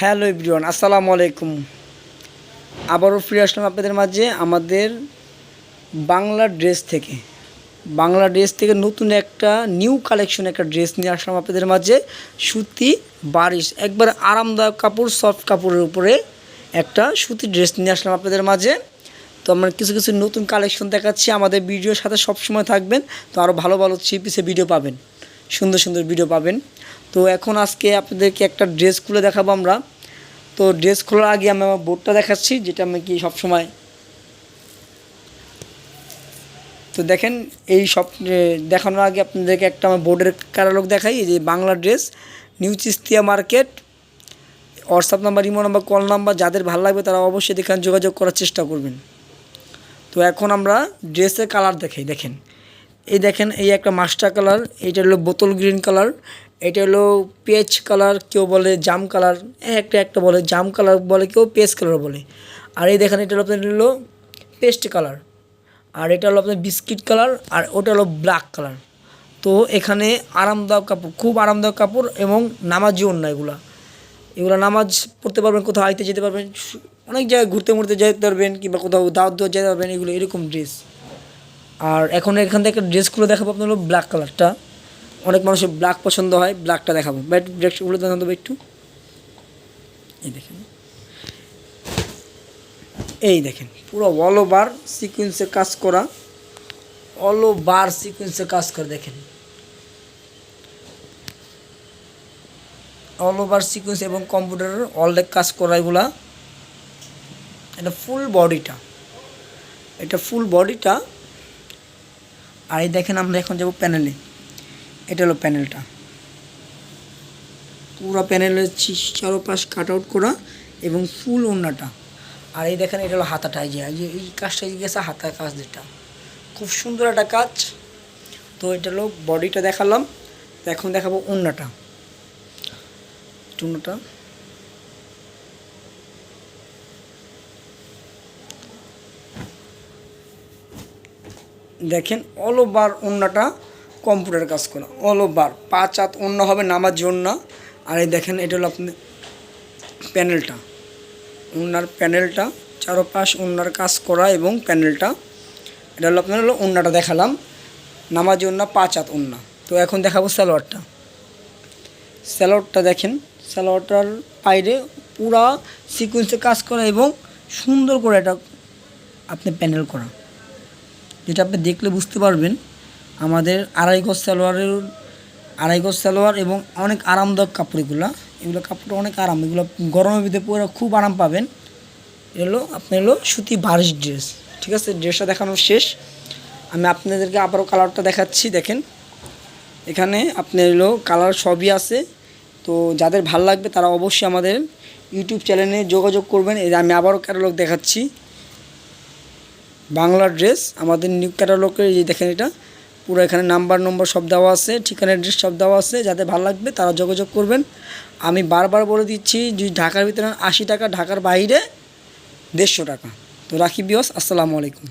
Hello everyone, আসসালামু আলাইকুম। আবারও ফিরে আসলাম আপনাদের মাঝে আমাদের বাংলা ড্রেস থেকে। বাংলা ড্রেস থেকে নতুন একটা, নিউ কালেকশন একটা ড্রেস নিয়ে আসলাম আপনাদের মাঝে। সুতি, বারিশ, একবার আরামদায়ক কাপড়, সফট কাপড়ের উপরে একটা সুতি ড্রেস নিয়ে আসলাম আপনাদের মাঝে। তো আমরা কিছু কিছু নতুন কালেকশন দেখাচ্ছি, আমাদের ভিডিওর সাথে সবসময় থাকবেন। তো আরও ভালো ভালো চিপিসে ভিডিও পাবেন। সুন্দর সুন্দর ভিডিও পাবেন। তো এখন আজকে আপনাদেরকে একটা ড্রেস খুলে দেখাবো আমরা। তো ড্রেস খোলার আগে আমি আমার বোর্ডটা দেখাচ্ছি, যেটা আমি কি সবসময় তো দেখেন, এই সব দেখানোর আগে আপনাদেরকে একটা আমার বোর্ডের ক্যাটালগ দেখাই যে Bangla dress new Chistia market WhatsApp number imo number call number যাদের ভালো লাগবে তারা অবশ্যই এখানে যোগাযোগ করার চেষ্টা করবেন। তো এখন আমরা ড্রেসের কালার দেখাই, দেখেন। এই দেখেন, এই একটা মাস্টার কালার, এটা হলো বোতল গ্রিন কালার, এটা হলো পেচ কালার, কেউ বলে জাম কালার, একটা একটা বলে জাম কালার বলে, কেউ পেচ কালার বলে। আর এই দেখেন, এটা হলো আপনার হলো পেস্ট কালার, আর এটা হলো আপনার বিস্কিট কালার, আর ওটা হলো ব্ল্যাক কালার। তো এখানে আরামদায়ক কাপড়, খুব আরামদায়ক কাপড় এবং নামাজি অন্য এগুলা। এগুলো নামাজ পড়তে পারবেন, কোথাও আইতে যেতে পারবেন, অনেক জায়গায় ঘুরতে মুড়তে যেতে পারবেন, কিংবা কোথাও দাওয়াত দেওয়া যেতে পারবেন, এগুলো এরকম ড্রেস আর এখন এখান থেকে ড্রেসগুলো দেখাবো আপনার হলো ব্ল্যাক কালারটা অনেক মানুষের ব্ল্যাক পছন্দ হয় ব্ল্যাকটা দেখাবো। ব্যাট, ড্রেসগুলো দেখান দেবো একটু। এই দেখেন। এই দেখেন, পুরো অল ওভার সিকুয়েন্সের কাজ করা। অল ওভার সিকুয়েন্সের কাজ করে, দেখেন। অল ওভার সিকুয়েন্স এবং কম্পিউটারের অনেক কাজ করা এগুলা। এটা ফুল বডিটা এটা ফুল বডিটা আর এই দেখেন আমরা এখন যাব প্যানেলে এটা হলো প্যানেলটা পুরো প্যানেলের চারোপাশ কাট আউট করা এবং ফুল ওড়নাটা। আর এই দেখেন এটা হলো হাতাটা যে, এই কাজটা গেছে হাতার কাজ যেটা। খুব সুন্দর একটা কাজ। তো এটা হলো বডিটা দেখালাম। এখন দেখাবো ওড়নাটা। চুনোটা দেখেন, অল ওভার ওন্নাটা কম্পিউটার কাজ করা। অল ওভার পাঁচ হাত অন্য হবে নামার জন্য আর এই দেখেন, এটা হলো আপনি প্যানেলটা। ওনার প্যানেলটা, চারোপাশ ওনার কাজ করা এবং প্যানেলটা। এটা হলো আপনার হলো ওন্নাটা দেখালাম। নামাজ ওন্না পাঁচ হাত ওন্না তো এখন দেখাবো স্যালোয়ারটা স্যালোয়ারটা দেখেন স্যালোয়ারটার বাইরে পুরা সিকুয়েন্সে কাজ করা এবং সুন্দর করে এটা আপনি প্যানেল করা। যেটা আপনি দেখলে বুঝতে পারবেন, আমাদের আড়াই গজ সালোয়ারের, আড়াই গজ সালোয়ার এবং অনেক আরামদায়ক কাপড় এগুলো এগুলো কাপড়টা অনেক আরাম, এগুলো গরমের ভিতরে পরে খুব আরাম পাবেন। এটা হলো আপনার হলো সুতি বারিশ ড্রেস ঠিক আছে? ড্রেসটা দেখানো শেষ। আমি আপনাদেরকে আবারও কালারটা দেখাচ্ছি, দেখেন। এখানে আপনার হলো কালার সবই আছে। তো যাদের ভালো লাগবে তারা অবশ্যই আমাদের ইউটিউব চ্যানেলে যোগাযোগ করবেন। আমি আবারও ক্যাটালগ দেখাচ্ছি। বাংলা ড্রেস, আমাদের নিউ ক্যাটালগের এই দেখেন এটা, পুরো এখানে নাম্বার নম্বর সব দেওয়া আছে, ঠিকানা অ্যাড্রেস সব দেওয়া আছে, যাতে ভালো লাগবে তারা যোগাযোগ করবেন। আমি বারবার বলে দিচ্ছি, যদি ঢাকার ভিতরে আশি টাকা, ঢাকার বাইরে দেড়শো টাকা। তো রাখি বিয়স আসসালামু আলাইকুম।